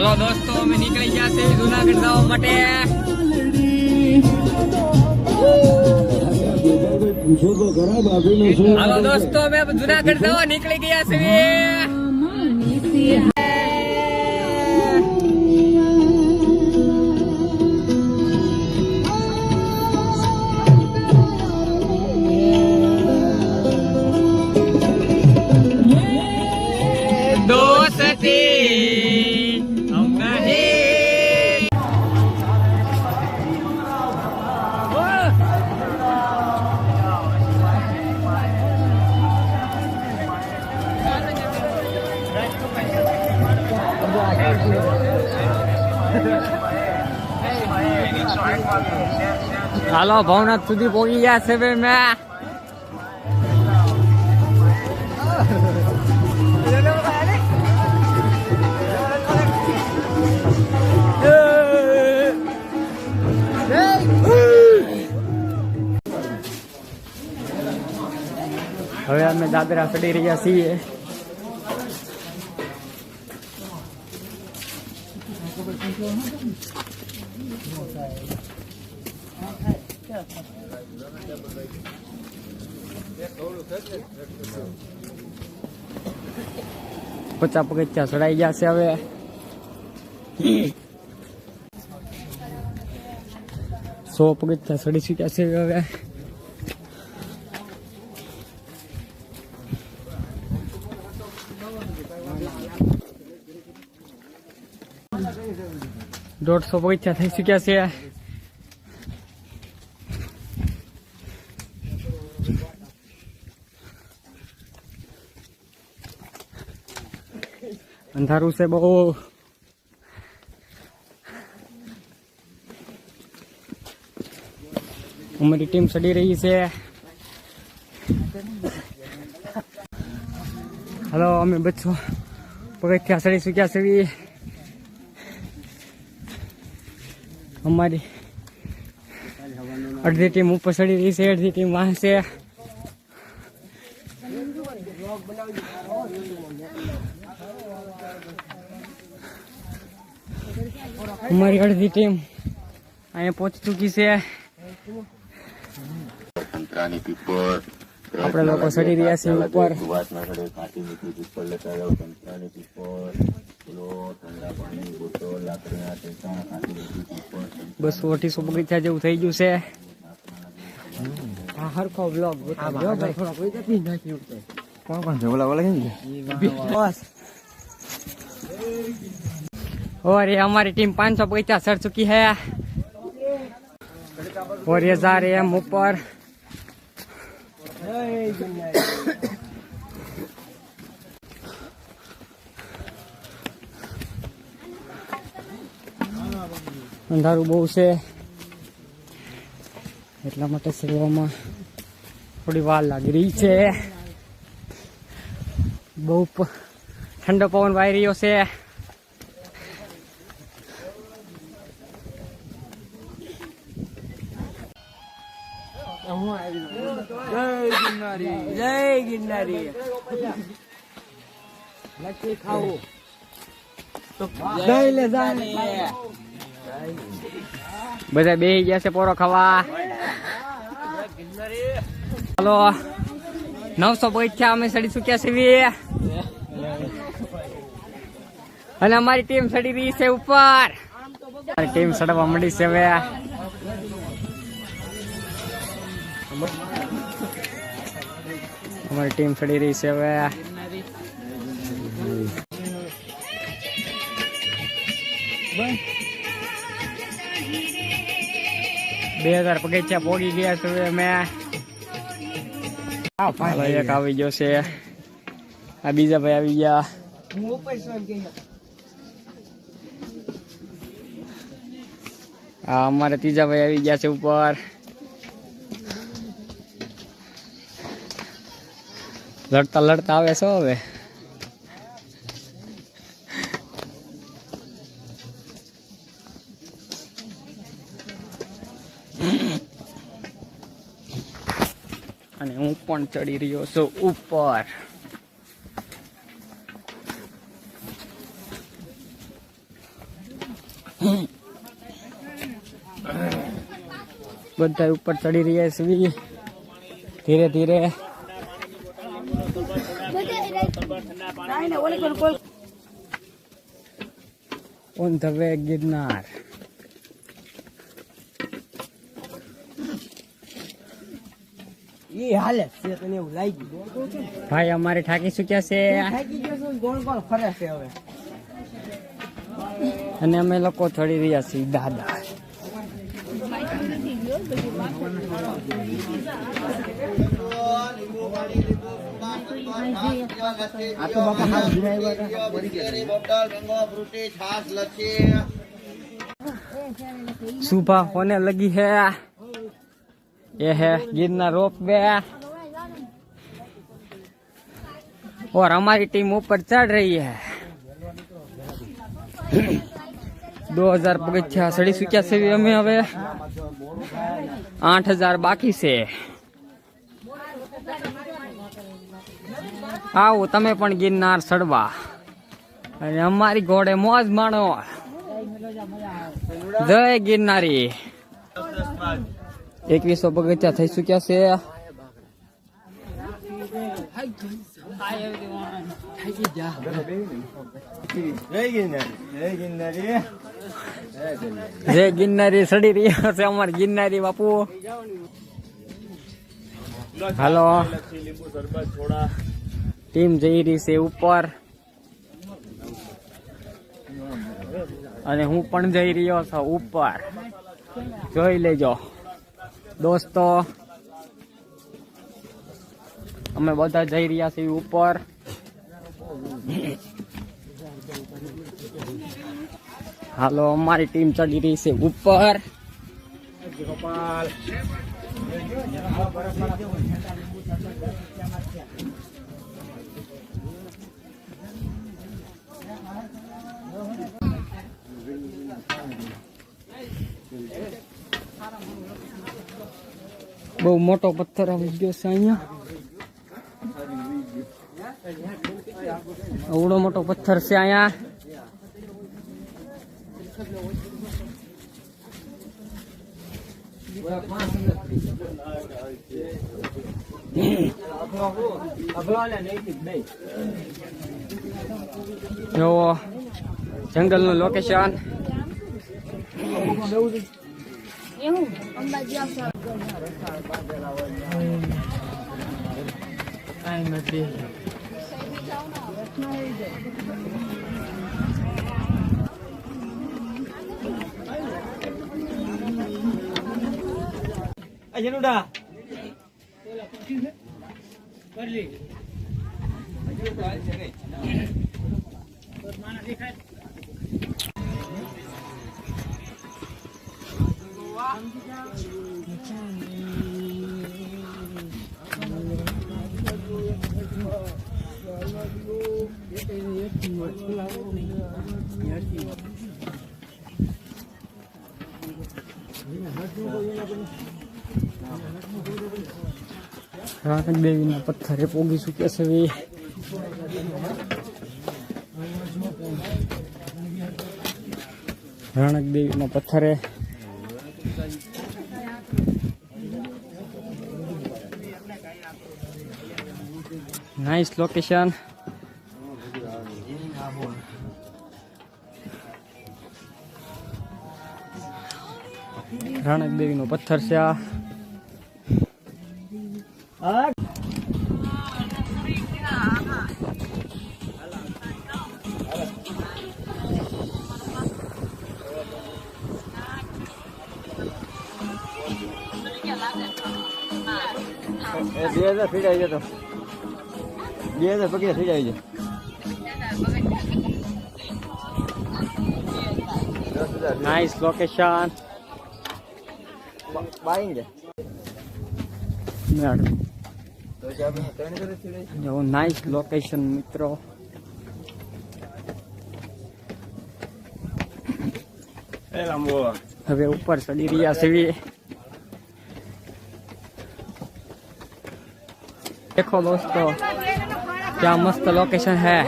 હાલો દોસ્તો, અમે નીકળી ગયા છે જુનાગઢ જવા માટે. હાલો દોસ્તો, અમે જુનાગઢ જવા નીકળી ગયા છે હાલો ભવનાથ સુધી પહોંચી ગયા છે બે મેં હવે અમે દાદરા ચડી રહ્યા છીએ પચાસ પગથિયા ચડાઈ ગયા છે હવે સો પગથિયા ચડી ચૂક્યા છે હવે દોઢસો પગથિયા થઈ ચુક્યા છે. અંધારું છે બહુ. અમારી ટીમ ચડી રહી છે. હલો, અમે બચ્ચો પગથિયા ચડી ચૂક્યા છે. અમારી અડધી ટીમ ઉપર ચડી રહી છે અડધી ટીમ વાહ છે અમારી અડધી ટીમ અહીંયા પહોંચી ચૂકી છે સંતરાની પીપર આપણે લોકો ચડી રહ્યા છીએ ઉપર સુવાસના ઘડે કાંટી નીકળી પીપર લેતા જાઓ સંતરાની પીપર પેલો ઠંડા પાણીની બોટલ લાકડીના ટેકા કાંટી નીકળી પીપર બસો અઢીસો બગીચા જેવું થઈ ગયું છે આ હરખો બ્લોગ કોણ કોણ છે ઓલા ઓલા કેમ છે और ये हमारी टीम 500 पचास चढ़ चुकी है और ये जा रहे हैं हम ऊपर અંધારું બહુ છે. એટલા માટે ચડવામાં થોડી વાર લાગી રહી છે. બહુ ઠંડો પવન વાઈ રહ્યો છે. જય ગિરનારી. લચ્છી ખાવું જય લે બધા બે ગયા છે પોરો ખાવા. હાલો. નવસો પૈસા અમે સડી ચુક્યા છીએ. અને અમારી ટીમ સડી રહી છે ઉપર. ટીમ સડવા મળી છે હવે. અમારી ટીમ સડી રહી છે હવે. બે હજાર પગથિયા પોગી ગયા છે હવે અમે. એક આવી ગયો છે. આ બીજા ભાઈ આવી ગયા. હા અમારે ત્રીજા ભાઈ આવી ગયા છે ઉપર. લડતા લડતા આવે છો હવે. અને હું પણ ચડી રહ્યો છું ઉપર. બધા ઉપર ચડી રહ્યા છે ધીરે ધીરે. On the way Girnar. હાલે છે તને એવું લાગી ભાઈ અમારે ઠાકી ચૂક્યા છે થાકી ગયો છું ગોળ ગોળ ફરે છે હવે અને અમે લોકો ચડી રહ્યા છીએ દાદા આ તો બાપા હાથ ધીરાવ્યા सुबह होने लगी है ये है गिरनार रोप वे और हमारी टीम ऊपर चढ़ रही है दो हजार પગથિયા સડી ચૂક્યા છે અમે હવે આઠ હજાર બાકી છે આવો તમે પણ ગિરનાર ચડવા અને અમારી ઘોડે મોજ માણો જય ગિરનારી એકવીસો પગથિયા થઈ ચુક્યા છે જય ગિરનારી સડી રહ્યા છે, અમારે ગિરનારી બાપુ. હાલો. ટીમ જઈ રહી છે ઉપર. અને હું પણ જઈ રહ્યો છું ઉપર. જોઈ લેજો. દોસ્તો અમે બધા જઈ રહ્યા છીએ ઉપર હાલો અમારી ટીમ ચડી રહી છે ઉપર બહુ મોટો પથ્થર આવી ગયો છે અહીંયા અવડો મોટો પથ્થર છે અહીંયા જોવો જંગલનું location Ayo udah. Berli. Ayo udah. Mana. Ranak દેવીના પથ્થરે પોગી ચૂક્યા છે હવે રાણક દેવીના પથ્થરે નાઇસ લોકેશન Ranak દેવીનો પથ્થર છે આ. બે હજાર ફીટ આવી જતો બે હજાર પગીયા ફીટ આવી જાય નાઇસ લોકેશન બાઈંગ છે તો કે આપણે ત્રણ હજાર ફીટ આવી જો નાઇસ લોકેશન મિત્રો હવે ઉપર ચડી રહ્યા છે દેખો દોસ્તો क्या मस्त लोकेशन है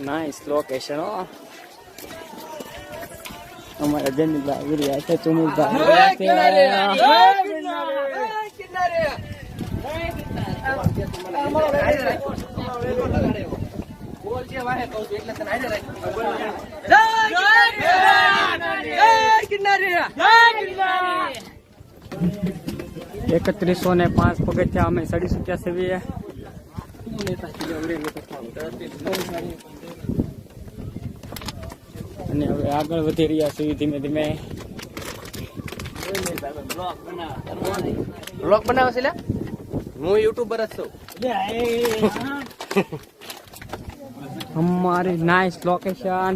Nice location, oh. I'm gonna do it that way. I didn't gonna do it that way. I'm not gonna એકત્રીસ સો ને પાંચ પગથિયા અમે સડી ચૂક્યા છીએ અને હવે આગળ વધી રહ્યા છીએ ધીમે ધીમે બ્લોગ બનાવે છે હું યુટ્યુબર જ છું અમારી નાઇસ લોકેશન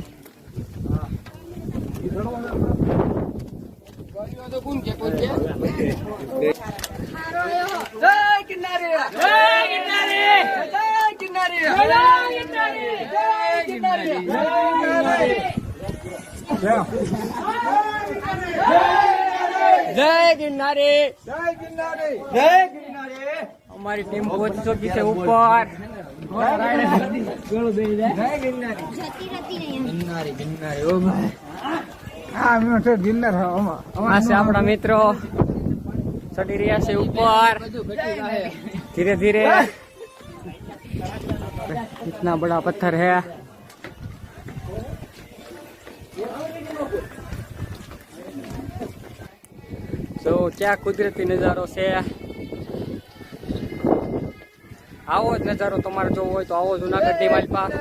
જય ગિરનારી. જય ગિરનારી. જય ગિરનારી. અમારી ટીમ પહોંચશો પીછે ઉપર આપણા મિત્રો. ચડી રહ્યા છે ઉપર. ધીરે ધીરે. ઇતના બડા પથ્થર હે તો ક્યાં કુદરતી નજારો છે? આવો જ નજારો તમારે જોવો હોય તો આવો જુનાગઢ દિવાલ પાસ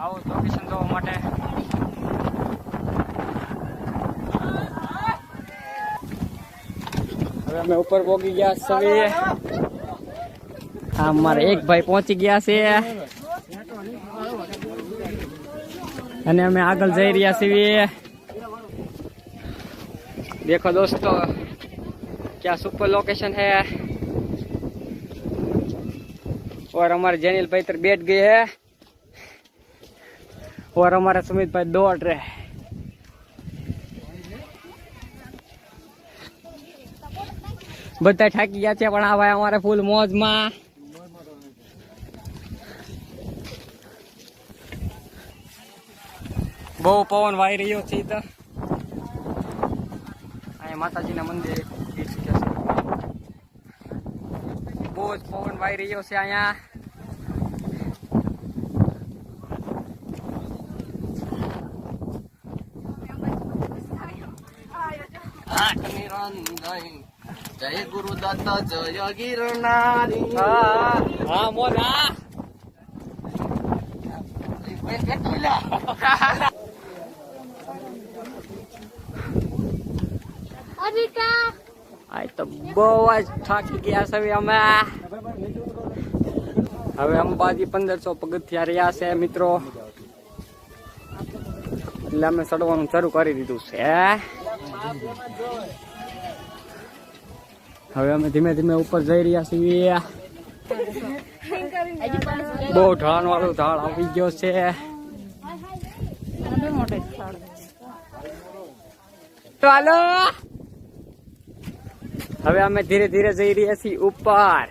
આવો લોકેશન જોવા માટે. હવે અમે ઉપર પોગી ગયા છીએ. હા મારા એક ભાઈ પહોંચી ગયા છે અને અમે આગળ જઈ રહ્યા છીએ देखो दोस्तों क्या सुपर लोकेशन है और हमारे जैनिल भाई इधर बैठ गए हैं और हमारा सुमित भाई दौड़ रहे हैं બધા થાકી ગયા છે પણ આ ભાઈ અમારે ફૂલ મોજમાં બહુ પવન વાઈ રહ્યો છે તો અહીંયા માતાજીના મંદિર બહુ જ પવન વાઈ રહ્યો છે અહીંયા જય ગુરુદત્ત જય ગિરનારી હા હા મોરા તો બહુ જ થાકી ગયા છે અમે. હવે અંબાજી પંદરસો પગથિયા રહ્યા છે, મિત્રો. એટલે અમે ચડવાનું શરૂ કરી દીધું છે. હવે અમે ધીમે ધીમે ઉપર જઈ રહ્યા છીએ. બહુ ઢાળ વાળું ઢાળ આવી ગયો છે. ચાલો. હવે અમે ધીરે ધીરે જઈ રહ્યા છીએ ઉપર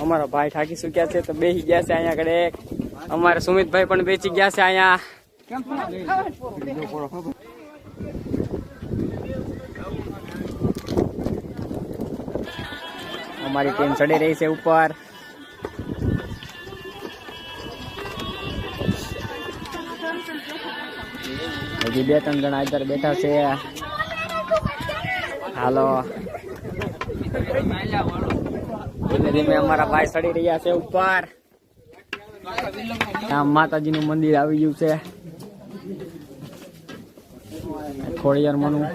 અમારા ભાઈ થાકી ચુક્યા છે તો બેસી ગયા છે અહીંયા આગળ અમારા સુમિતભાઈ પણ બેસી ગયા છે અહીંયા અમારી ટીમ ચડી રહી છે ઉપર હજી બે ત્રણ જણા અંદર બેઠા છે હાલો. અમારા ભાઈ ચડી રહ્યા છે ઉપર. માતાજી નું મંદિર આવી ગયું છે. ખોડિયાર મનું.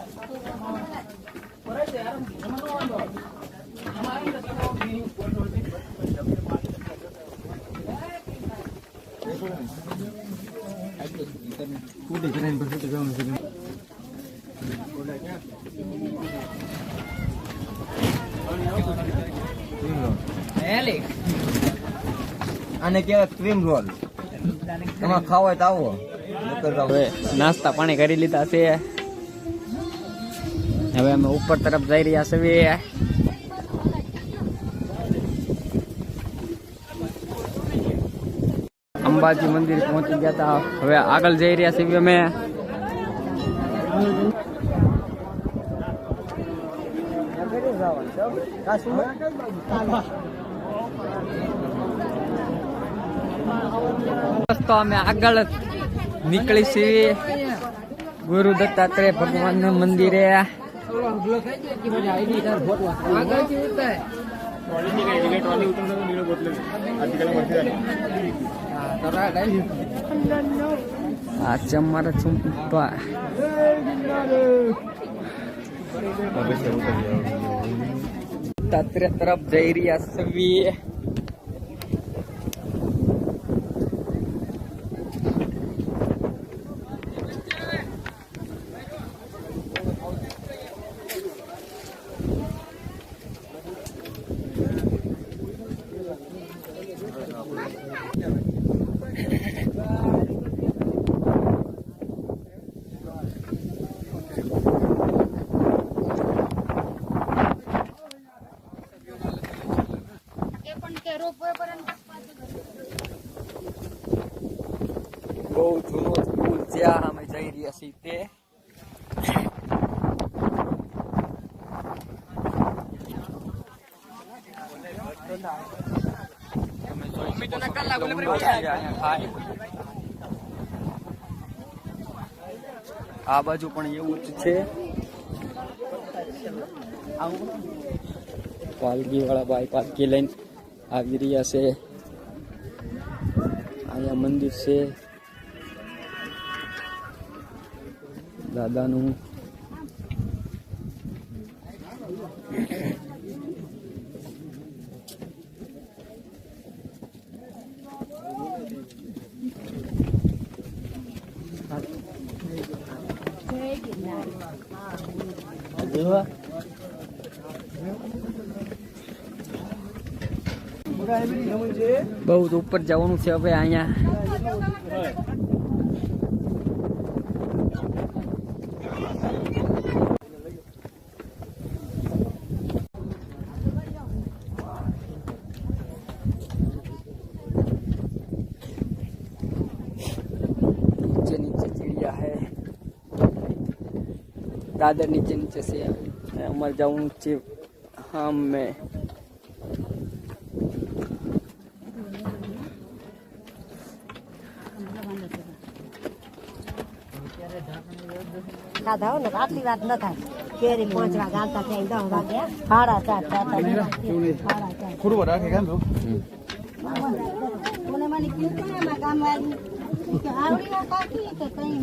આને કહેવાય ક્રીમ રોલ એમાં ખાવો હોય તો આવો હવે નાસ્તા પાણી કરી લીધા છે હવે અમે ઉપર તરફ જઈ રહ્યા છીએ અંબાજી મંદિર પહોંચી ગયા હતા હવે આગળ જઈ રહ્યા છીએ અમે તો અમે આગળ નીકળી છીએ ગુરુ દત્તાત્રેય ભગવાન મંદિરે. આ છે અમારા ચુંપા દત્તાત્રેય તરફ જઈ રહ્યા છીએ. બહુ જૂનો સ્કૂલ જ્યાં અમે જઈ રહ્યા છીએ તે. આ બાજુ પણ એવું જ છે. પાલકી વાળા ભાઈ પાલકી લઈને Agiria se Aya mandir se Dada બહુ ઉપર જવાનું છે હવે અહીંયા. દાદર નીચે નીચે છે. અમારે જવાનું છે હા મેં ખાધા હો ને આટલી વાત ન થાય. કેરી પાંચ વાગે આવતા ત્યાં દસ વાગે સાડા ચાર સાડા સાડા ચાર. ખુરવો રાખે કામ મને મને કીધું કામ વાળી આવડી વાત કાકી કે કઈ.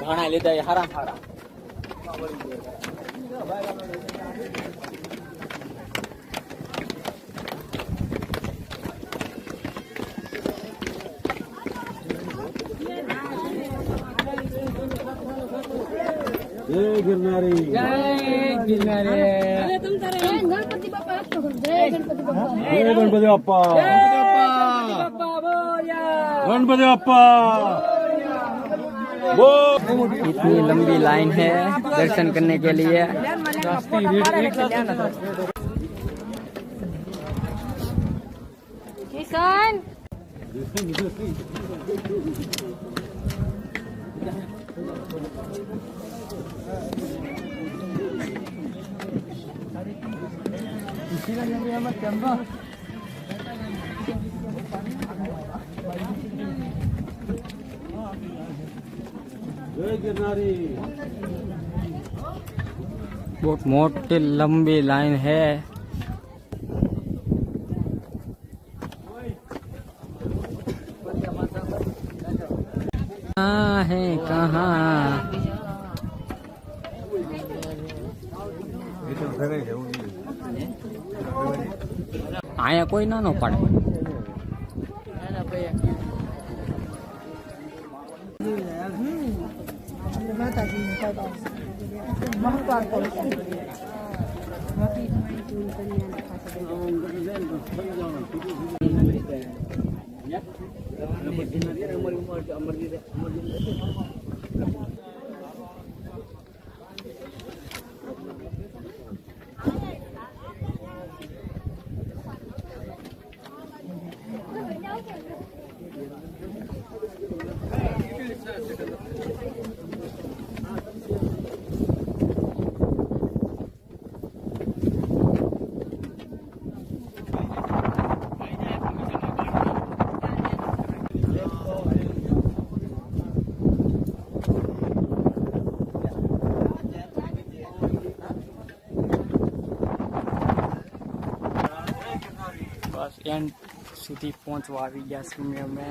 ઘણા લીધા હારા હારા. जय गिरनारी। जय गिरनारी गणपति बापा जय गणपति बापा गणपति बापा गणपति बापा इतनी लंबी लाइन है दर्शन करने के लिए। किसान बहुत मोटी लंबी लाइन है। कहाँ है कहाँ અહીંયા કોઈ ના નો પાડે. અમરજી મહત્વ બસ એન્ડ સુધી પહોંચવા આવી ગયા છીએ અમે.